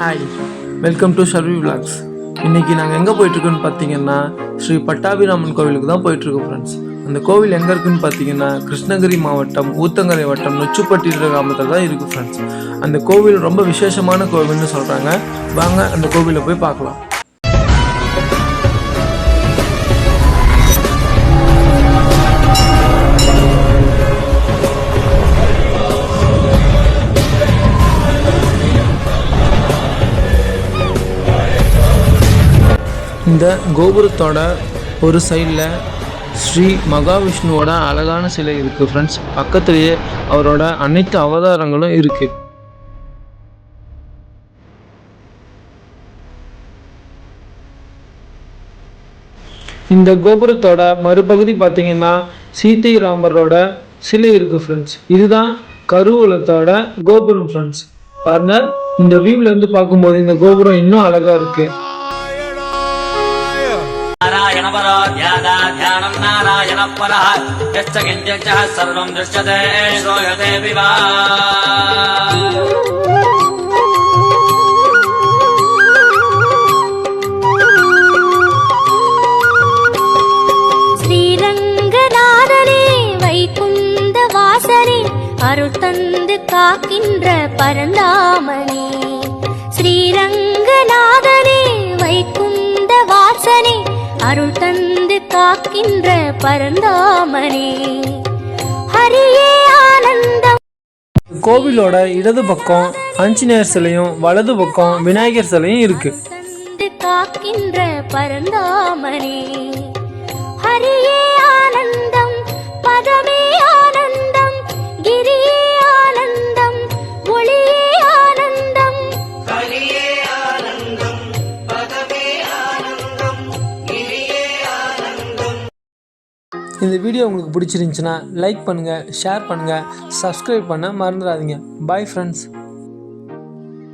Hi welcome to Sharvi vlogs இன்றைக்கி நாங்கள் எங்கே போயிட்டுருக்கோன்னு பார்த்தீங்கன்னா ஸ்ரீ பட்டாபிராமன் கோவிலுக்கு தான் போயிட்டுருக்கோம் ஃப்ரெண்ட்ஸ் அந்த கோவில் எங்கே இருக்குன்னு பார்த்தீங்கன்னா கிருஷ்ணகிரி மாவட்டம் ஊத்தங்கரை வட்டம் நொச்சுப்பட்டி கிராமத்தில் தான் இருக்குது ஃப்ரெண்ட்ஸ் அந்த கோவில் ரொம்ப விசேஷமான கோவில்னு சொல்கிறாங்க வாங்க அந்த கோவிலை போய் பார்க்கலாம். இந்த கோபுரத்தோட ஒரு சைடில் ஸ்ரீ மகாவிஷ்ணுவோட அழகான சிலை இருக்குது ஃப்ரெண்ட்ஸ் பக்கத்துலேயே அவரோட அனைத்து அவதாரங்களும் இருக்குது இந்த கோபுரத்தோட மறுபகுதி பார்த்தீங்கன்னா சீதை ராமரோட சிலை இருக்குது ஃப்ரெண்ட்ஸ் இதுதான் கருவூலத்தோட கோபுரம் ஃப்ரெண்ட்ஸ் பாருங்க இந்த வியூவில் இருந்து பார்க்கும்போது இந்த கோபுரம் இன்னும் அழகாக இருக்குது नारायण परो ध्यादा ध्यानम् नारायणः परः यश्च किञ्चित् च सर्वम् दृश्यते श्रूयते विवा ஸ்ரீரங்கநாதனே வைகுந்த வாசனே அருள் தந்து காக்கின்ற பரந்தாமனே அருள் தந்து காக்கின்ற பரந்தாமனே. ஹரியே ஆனந்தம். கோவிலோட இடது பக்கம் ஆஞ்சநேயர் சிலையும் வலது பக்கம் விநாயகர் சிலையும் இருக்கு. காக்கின்ற பரந்தாமனே. இந்த வீடியோ உங்களுக்கு பிடிச்சிருந்துச்சுன்னா லைக் பண்ணுங்கள் ஷேர் பண்ணுங்கள் சப்ஸ்கிரைப் பண்ண மறந்துடாதீங்க. Bye friends